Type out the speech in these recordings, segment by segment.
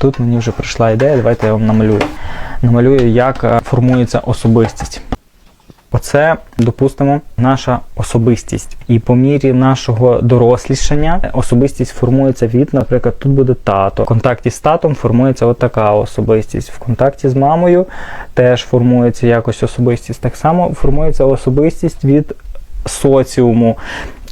Тут мені вже прийшла ідея, давайте я вам намалюю. Намалюю, як е, формується особистість. Оце, допустимо, наша особистість. І по мірі нашого дорослішання особистість формується від, наприклад, тут буде тато. В контакті з татом формується от така особистість. В контакті з мамою теж формується якось особистість. Так само формується особистість від соціуму.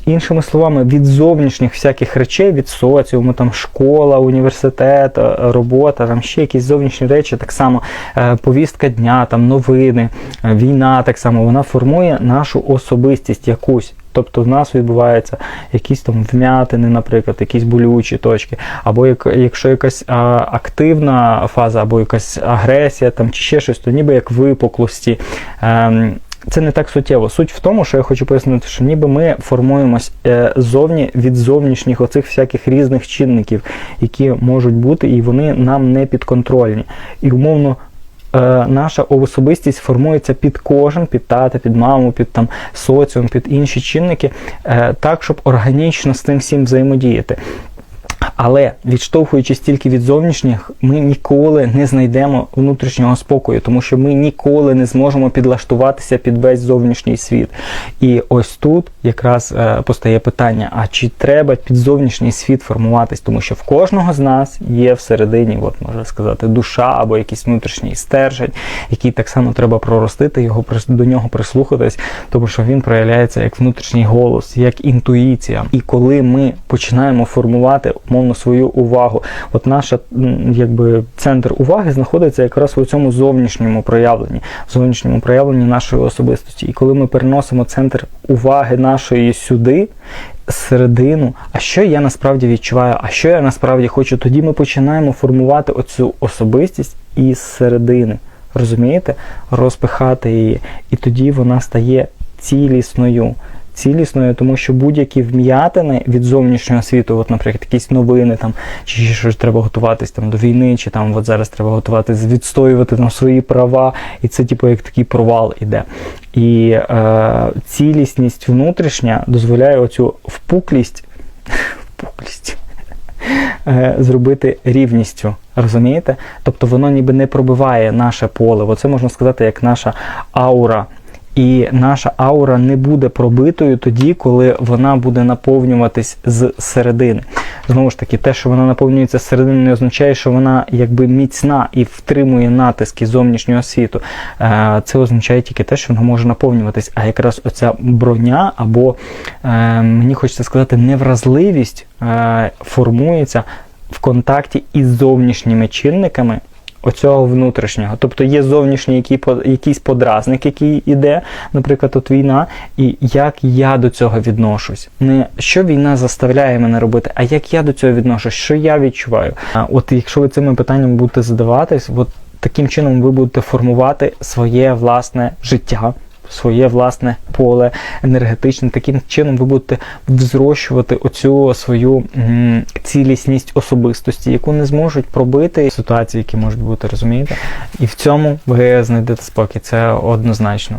Іншими словами, від зовнішніх всяких речей, від соціуму, там школа, університет, е, робота, там ще якісь зовнішні речі, так само е, повістка дня, там новини, е, війна, так само вона формує нашу особистість якусь. Тобто в нас відбуваються якісь там вмятини, наприклад, якісь болючі точки, або як, якщо якась а, активна фаза, або якась агресія, там чи ще щось, то ніби як випуклості. Ем, це не так суттєво. Суть в тому, що я хочу пояснити, що ніби ми формуємось е, зовні від зовнішніх оцих всяких різних чинників, які можуть бути, і вони нам не підконтрольні. І умовно. е, Наша особистість формується під кожен, під тата, під маму, під там соціум, під інші чинники, е, так, щоб органічно з тим всім взаємодіяти. Але відштовхуючись тільки від зовнішніх, ми ніколи не знайдемо внутрішнього спокою, тому що ми ніколи не зможемо підлаштуватися під весь зовнішній світ. І ось тут якраз е, постає питання: а чи треба під зовнішній світ формуватись? Тому що в кожного з нас є всередині, от можна сказати, душа або якийсь внутрішній стержень, який так само треба проростити, його до нього прислухатись, тому що він проявляється як внутрішній голос, як інтуїція. І коли ми починаємо формувати умовно свою увагу, от наша якби центр уваги знаходиться якраз у цьому зовнішньому проявленні, зовнішньому проявленні нашої особистості. І коли ми переносимо центр уваги нашої сюди. Середину, а що я насправді відчуваю, а що я насправді хочу, тоді ми починаємо формувати оцю особистість із середини. Розумієте? Розпихати її. І тоді вона стає цілісною. Цілісною, тому що будь-які вм'ятини від зовнішнього світу, от, наприклад, якісь новини там, чи щось треба готуватись там до війни, чи там от зараз треба готуватись, відстоювати там свої права, і це типу як такий провал іде. І е, цілісність внутрішня дозволяє оцю впуклість, впуклість е, зробити рівністю. Розумієте? Тобто воно ніби не пробиває наше поле. Оце можна сказати, як наша аура. І наша аура не буде пробитою тоді, коли вона буде наповнюватись з середини. Знову ж таки, те, що вона наповнюється з середини, не означає, що вона якби міцна і втримує натиски зовнішнього світу. Е, Це означає тільки те, що вона може наповнюватись. А якраз оця броня, або е, мені хочеться сказати, невразливість е, формується в контакті із зовнішніми чинниками оцього внутрішнього. Тобто є зовнішній який, якийсь подразник, який іде, наприклад, от війна, і як я до цього відношусь. Не що війна заставляє мене робити, а як я до цього відношусь, що я відчуваю. А от якщо ви цими питаннями будете задаватись, от таким чином ви будете формувати своє власне життя. Своє власне поле енергетичне, таким чином ви будете взрощувати оцю свою цілісність особистості, яку не зможуть пробити ситуації, які можуть бути, розумієте? І в цьому ви знайдете спокій, це однозначно.